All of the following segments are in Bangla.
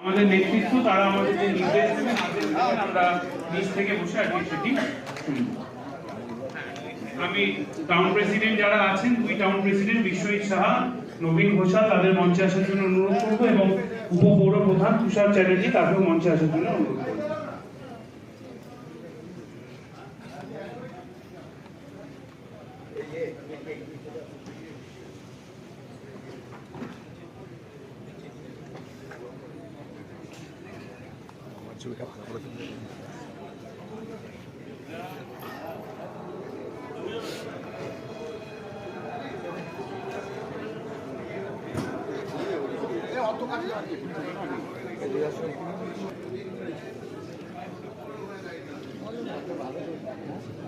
আমাদের নেতৃত্ব তারা আমাদের যে নির্দেশ দেবেন আদেশ দেবেন আমরা নিচ থেকে বসে আর সেটি আমি টাউন প্রেসিডেন্ট যারা আছেন, দুই টাউন প্রেসিডেন্ট বিশ্বজিৎ সাহা, নবীন ঘোষাল, তাদের মঞ্চে আসার জন্য অনুরোধ করব এবং উপপৌর প্রধান তুষার চ্যাটার্জি তাকেও মঞ্চে আসার জন্য অনুরোধ করব।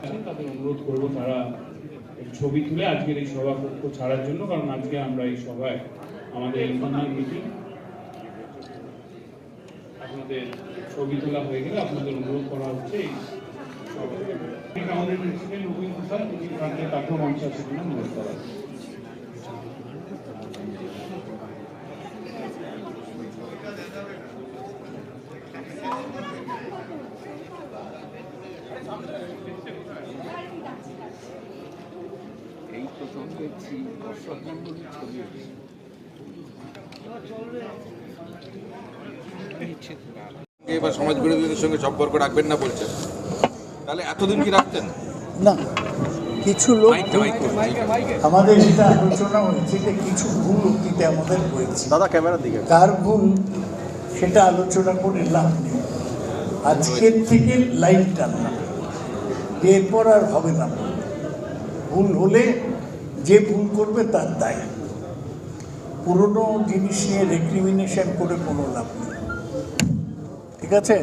আছেন তাদের অনুরোধ করব তারা ছবি তুলে আজকের এই সভাকক্ষ ছাড়ার জন্য, কারণ আজকে আমরা এই সভায় আমাদের ইন্টারনাল মিটিং আপনাদের ছবি তোলা হয়ে গেলে আপনাদের অনুরোধ করা হচ্ছে এই করা। এই প্রথম দেখছি দর্শক মন্ডলীর ছবি এবার সমাজ বিরোধীদের সঙ্গে সম্পর্ক রাখবেন না বলছেন। তাহলে এতদিন কি রাখতেন? না কিছু লোক। আমাদের এটা আলোচনা হয়েছে যে কিছু ভুল অতীতে আমাদের হয়েছে। দাদা ক্যামেরার দিকে। কার ভুল সেটা আলোচনা করে লাভ নেই। আজকের থেকে লাইন টানলাম এরপর আর হবে না। ভুল হলে যে ভুল করবে তার দায়। পুরনো জিনিস নিয়ে রেক্রিমিনেশন করে কোনো লাভ নেই। ঠিক আছে?